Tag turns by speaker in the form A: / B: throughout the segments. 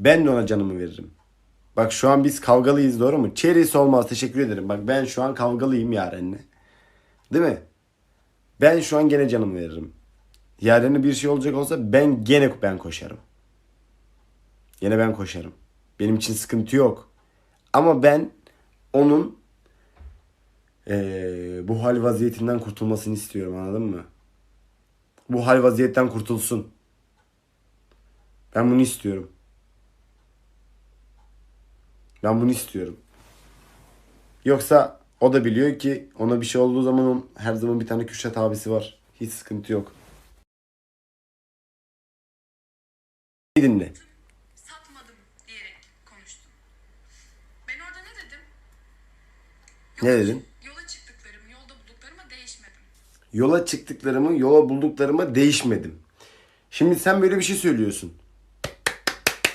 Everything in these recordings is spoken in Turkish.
A: Ben de ona canımı veririm. Bak şu an biz kavgalıyız doğru mu? Çerisi olmaz teşekkür ederim. Bak ben şu an kavgalıyım Yaren'le. Değil mi? Ben şu an gene canımı veririm. Yaren'e bir şey olacak olsa ben gene ben koşarım. Gene ben koşarım. Benim için sıkıntı yok. Ama ben onun eee, bu hal vaziyetinden kurtulmasını istiyorum anladın mı? Bu hal vaziyetten kurtulsun. Ben bunu istiyorum. Ben bunu istiyorum. Yoksa o da biliyor ki ona bir şey olduğu zaman onun her zaman bir tane Kürşat abisi var. Hiç sıkıntı yok. Dinle.
B: satmadım diyerek konuştum. Ben orada ne dedim?
A: Ne dedin?
B: Yola çıktıklarım, yolda bulduklarıma değişmedim.
A: Yola çıktıklarımı, yola bulduklarıma değişmedim. Şimdi sen böyle bir şey söylüyorsun.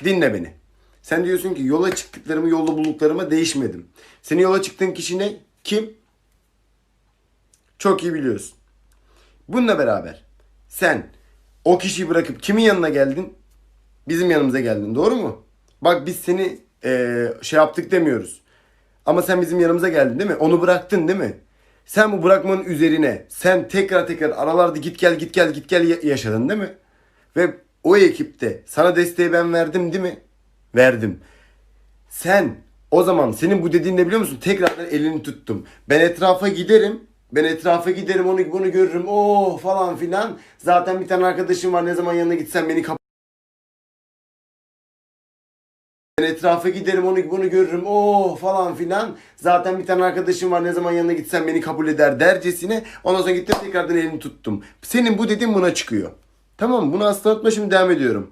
A: Dinle beni. Sen diyorsun ki yola çıktıklarımı, yolda bulduklarıma değişmedim. Senin yola çıktığın kişi ne? Kim? Çok iyi biliyorsun. Bununla beraber sen o kişiyi bırakıp kimin yanına geldin? Bizim yanımıza geldin. Doğru mu? Bak biz seni eee, şey yaptık demiyoruz. Ama sen bizim yanımıza geldin değil mi? Onu bıraktın değil mi? Sen bu bırakmanın üzerine sen tekrar tekrar aralarda git gel git gel git gel ya- yaşadın değil mi? Ve o ekipte sana desteği ben verdim değil mi? Verdim. Sen o zaman senin bu dediğin ne biliyor musun? Tekrardan elini tuttum. Ben etrafa giderim. Ben etrafa giderim onu bunu görürüm. Oh falan filan. Zaten bir tane arkadaşım var. Ne zaman yanına gitsem beni kap ben etrafa giderim onu bunu görürüm. Oh falan filan. Zaten bir tane arkadaşım var. Ne zaman yanına gitsem beni kabul eder dercesine. Ondan sonra gittim tekrardan elini tuttum. Senin bu dediğin buna çıkıyor. Tamam? Bunu asla unutma şimdi devam ediyorum.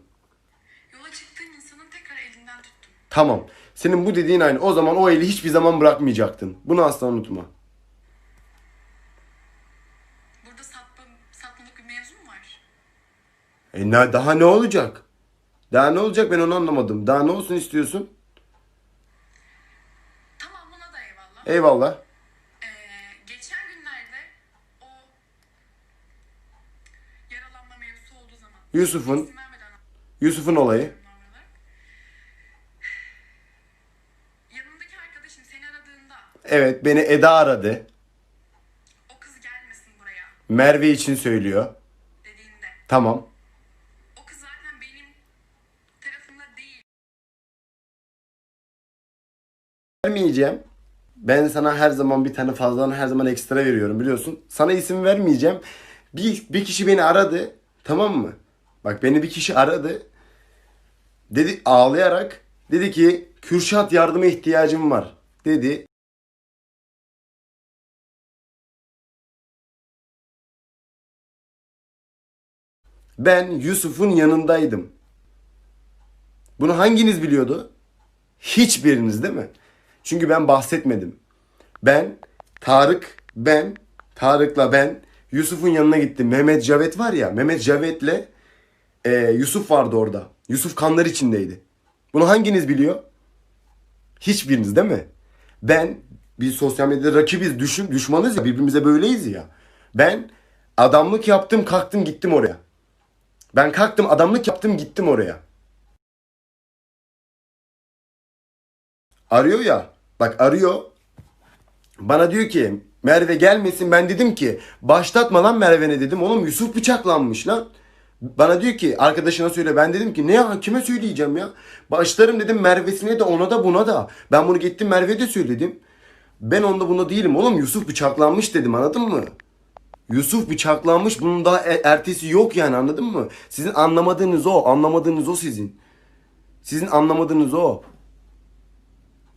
B: Yola çıktığın insanın tekrar elinden tuttum.
A: Tamam. Senin bu dediğin aynı. O zaman o eli hiçbir zaman bırakmayacaktın. Bunu asla unutma.
B: Burada satma, satmalık bir mevzu mu var?
A: E ne, daha ne olacak? Daha ne olacak ben onu anlamadım. Daha ne olsun istiyorsun?
B: Tamam buna da eyvallah.
A: Eyvallah.
B: Ee, geçen günlerde o yaralanma mevzusu olduğu zaman
A: Yusuf'un
B: isim vermeden
A: Yusuf'un olayı. Evet beni Eda aradı.
B: o kız gelmesin buraya
A: Merve için söylüyor.
B: dediğinde
A: Tamam.
B: o kız zaten benim tarafımda değil.
A: vermeyeceğim. Ben sana her zaman bir tane fazladan her zaman ekstra veriyorum biliyorsun. Sana isim vermeyeceğim. Bir, bir kişi beni aradı. Tamam mı? Bak beni bir kişi aradı. Dedi ağlayarak dedi ki Kürşat yardıma ihtiyacım var dedi. Ben Yusuf'un yanındaydım. Bunu hanginiz biliyordu? Hiçbiriniz değil mi? Çünkü ben bahsetmedim. Ben, Tarık, ben, Tarık'la ben Yusuf'un yanına gittim. Mehmet Cavet var ya, Mehmet Cavet'le e, Yusuf vardı orada. Yusuf kanlar içindeydi. Bunu hanginiz biliyor? Hiçbiriniz değil mi? Ben, biz sosyal medyada rakibiz, düşün, düşmanız ya, birbirimize böyleyiz ya. Ben adamlık yaptım, kalktım gittim oraya. Ben kalktım, adamlık yaptım, gittim oraya. Arıyor ya. Bak arıyor. Bana diyor ki Merve gelmesin. Ben dedim ki başlatma lan Merve'ne dedim. Oğlum Yusuf bıçaklanmış lan. Bana diyor ki arkadaşına söyle. Ben dedim ki ne ya kime söyleyeceğim ya. Başlarım dedim Merve'sine de ona da buna da. Ben bunu gittim Merve'ye de söyledim. Ben onda buna değilim oğlum. Yusuf bıçaklanmış dedim anladın mı? Yusuf bıçaklanmış. Bunun daha e- ertesi yok yani anladın mı? Sizin anlamadığınız o. Anlamadığınız o sizin. Sizin anlamadığınız o.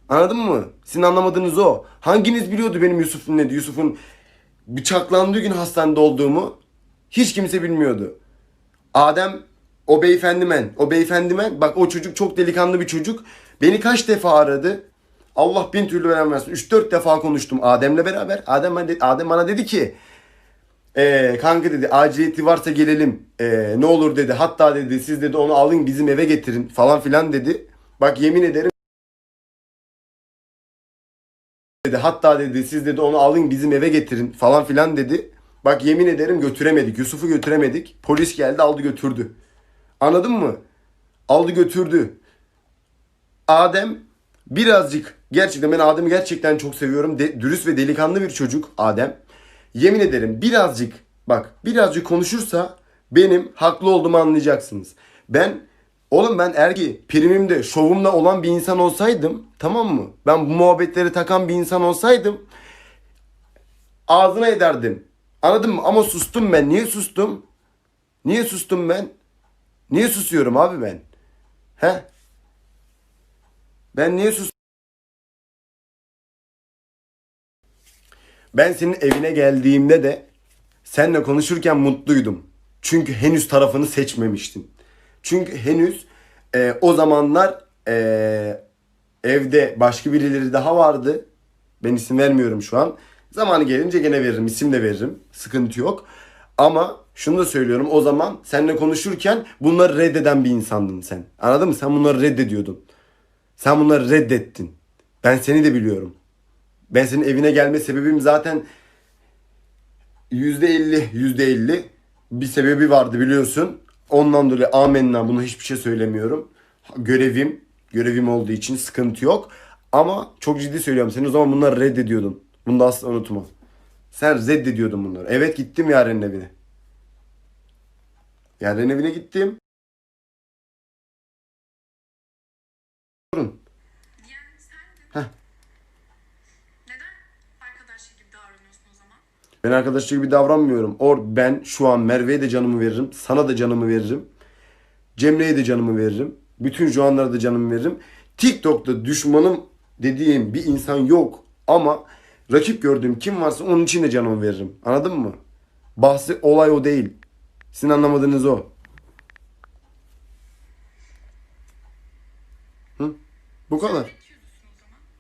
A: Anladın mı? Sizin anlamadığınız o. Hanginiz biliyordu benim Yusuf'un ne? Yusuf'un bıçaklandığı gün hastanede olduğumu? Hiç kimse bilmiyordu. Adem o beyefendimen, o beyefendimen bak o çocuk çok delikanlı bir çocuk. Beni kaç defa aradı? Allah bin türlü veremezsin. 3-4 defa konuştum Adem'le beraber. Adem, ben de, Adem bana dedi ki ee, kanka dedi aciliyeti varsa gelelim. Ee, ne olur dedi. Hatta dedi siz dedi onu alın bizim eve getirin falan filan dedi. Bak yemin ederim dedi. Hatta dedi siz dedi onu alın bizim eve getirin falan filan dedi. Bak yemin ederim götüremedik. Yusuf'u götüremedik. Polis geldi aldı götürdü. Anladın mı? Aldı götürdü. Adem birazcık gerçekten ben Adem'i gerçekten çok seviyorum. De- dürüst ve delikanlı bir çocuk Adem. Yemin ederim birazcık bak birazcık konuşursa benim haklı olduğumu anlayacaksınız. Ben oğlum ben ergi primimde şovumda olan bir insan olsaydım tamam mı? Ben bu muhabbetleri takan bir insan olsaydım ağzına ederdim. Anladın mı? Ama sustum ben. Niye sustum? Niye sustum ben? Niye susuyorum abi ben? He? Ben niye sus? Ben senin evine geldiğimde de seninle konuşurken mutluydum. Çünkü henüz tarafını seçmemiştin. Çünkü henüz e, o zamanlar e, evde başka birileri daha vardı. Ben isim vermiyorum şu an. Zamanı gelince gene veririm. isim de veririm. Sıkıntı yok. Ama şunu da söylüyorum. O zaman seninle konuşurken bunları reddeden bir insandın sen. Anladın mı? Sen bunları reddediyordun. Sen bunları reddettin. Ben seni de biliyorum. Ben senin evine gelme sebebim zaten %50, %50 bir sebebi vardı biliyorsun. Ondan dolayı amenna bunu hiçbir şey söylemiyorum. Görevim, görevim olduğu için sıkıntı yok. Ama çok ciddi söylüyorum. Sen o zaman bunları reddediyordun. Bunu da asla unutma. Sen reddediyordun bunları. Evet gittim Yaren'in evine. Yaren'in evine gittim. Heh.
B: Neden arkadaşlık gibi davranıyorsun o zaman?
A: Ben arkadaşlık gibi davranmıyorum. Or ben şu an Merve'ye de canımı veririm. Sana da canımı veririm. Cemre'ye de canımı veririm. Bütün şu anlara da canımı veririm. TikTok'ta düşmanım dediğim bir insan yok. Ama rakip gördüğüm kim varsa onun için de canımı veririm. Anladın mı? Bahsi olay o değil. Sizin anlamadığınız o. Hı? Bu kadar.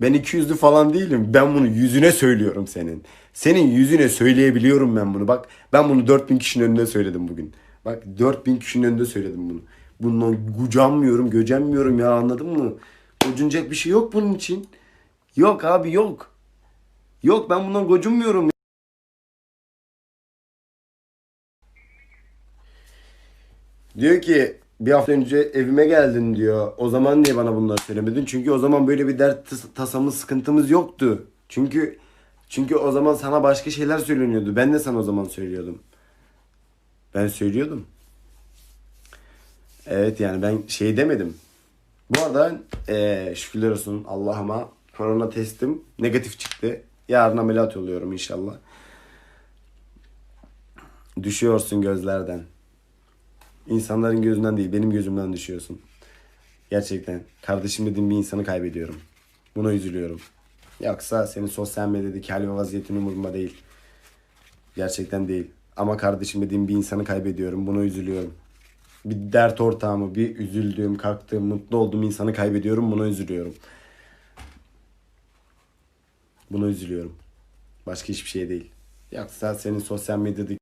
A: Ben 200'lü falan değilim. Ben bunu yüzüne söylüyorum senin. Senin yüzüne söyleyebiliyorum ben bunu. Bak ben bunu 4000 kişinin önünde söyledim bugün. Bak 4000 kişinin önünde söyledim bunu. Bundan gucanmıyorum, göcenmiyorum ya anladın mı? Gocunacak bir şey yok bunun için. Yok abi yok. Yok ben bundan gocunmuyorum. Diyor ki bir hafta önce evime geldin diyor. O zaman niye bana bunları söylemedin? Çünkü o zaman böyle bir dert tas- tasamız sıkıntımız yoktu. Çünkü çünkü o zaman sana başka şeyler söyleniyordu. Ben de sana o zaman söylüyordum. Ben söylüyordum. Evet yani ben şey demedim. Bu arada eee şükürler olsun Allah'ıma korona testim negatif çıktı. Yarın ameliyat oluyorum inşallah. Düşüyorsun gözlerden. İnsanların gözünden değil, benim gözümden düşüyorsun. Gerçekten. Kardeşim dediğim bir insanı kaybediyorum. Buna üzülüyorum. Yoksa senin sosyal medyadaki hal ve vaziyetin umurumda değil. Gerçekten değil. Ama kardeşim dediğim bir insanı kaybediyorum. Buna üzülüyorum. Bir dert ortağımı, bir üzüldüğüm, kalktığım, mutlu olduğum insanı kaybediyorum. Buna üzülüyorum. Buna üzülüyorum. Başka hiçbir şey değil. Yoksa senin sosyal medyadaki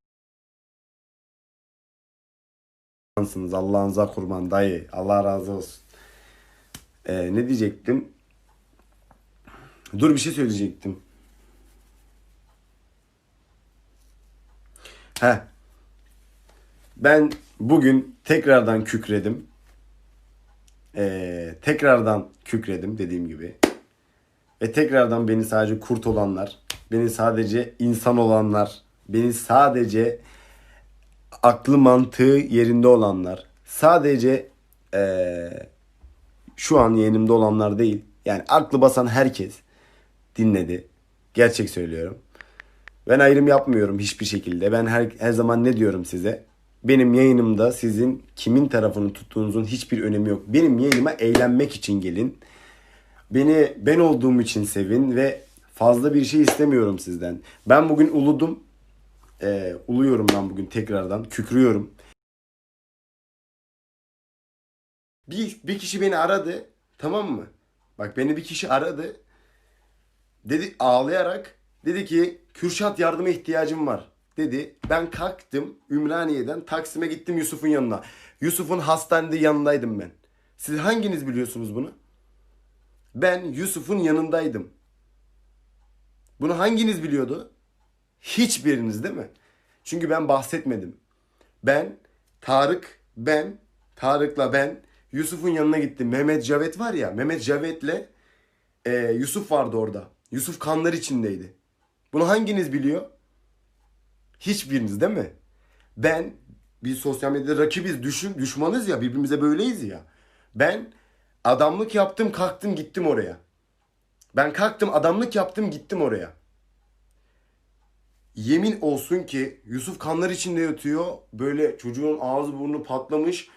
A: insansınız. Allah'ınıza kurban dayı. Allah razı olsun. Ee, ne diyecektim? Dur bir şey söyleyecektim. He. Ben bugün tekrardan kükredim. Ee, tekrardan kükredim dediğim gibi. Ve tekrardan beni sadece kurt olanlar, beni sadece insan olanlar, beni sadece aklı mantığı yerinde olanlar, sadece eee, şu an yeğenimde olanlar değil. Yani aklı basan herkes dinledi. Gerçek söylüyorum. Ben ayrım yapmıyorum hiçbir şekilde. Ben her, her zaman ne diyorum size? Benim yayınımda sizin kimin tarafını tuttuğunuzun hiçbir önemi yok. Benim yayınıma eğlenmek için gelin. Beni ben olduğum için sevin ve fazla bir şey istemiyorum sizden. Ben bugün uludum. Ee, uluyorum ben bugün tekrardan. Kükrüyorum. Bir, bir kişi beni aradı. Tamam mı? Bak beni bir kişi aradı. Dedi ağlayarak dedi ki Kürşat yardıma ihtiyacım var dedi. Ben kalktım Ümraniye'den Taksim'e gittim Yusuf'un yanına. Yusuf'un hastanede yanındaydım ben. Siz hanginiz biliyorsunuz bunu? Ben Yusuf'un yanındaydım. Bunu hanginiz biliyordu? Hiçbiriniz değil mi? Çünkü ben bahsetmedim. Ben, Tarık, ben, Tarık'la ben Yusuf'un yanına gittim. Mehmet Cavet var ya. Mehmet Cavet'le e, Yusuf vardı orada. Yusuf kanlar içindeydi. Bunu hanginiz biliyor? Hiçbiriniz değil mi? Ben biz sosyal medyada rakibiz, düşün, düşmanız ya birbirimize böyleyiz ya. Ben adamlık yaptım kalktım gittim oraya. Ben kalktım adamlık yaptım gittim oraya. Yemin olsun ki Yusuf kanlar içinde yatıyor. Böyle çocuğun ağzı burnu patlamış.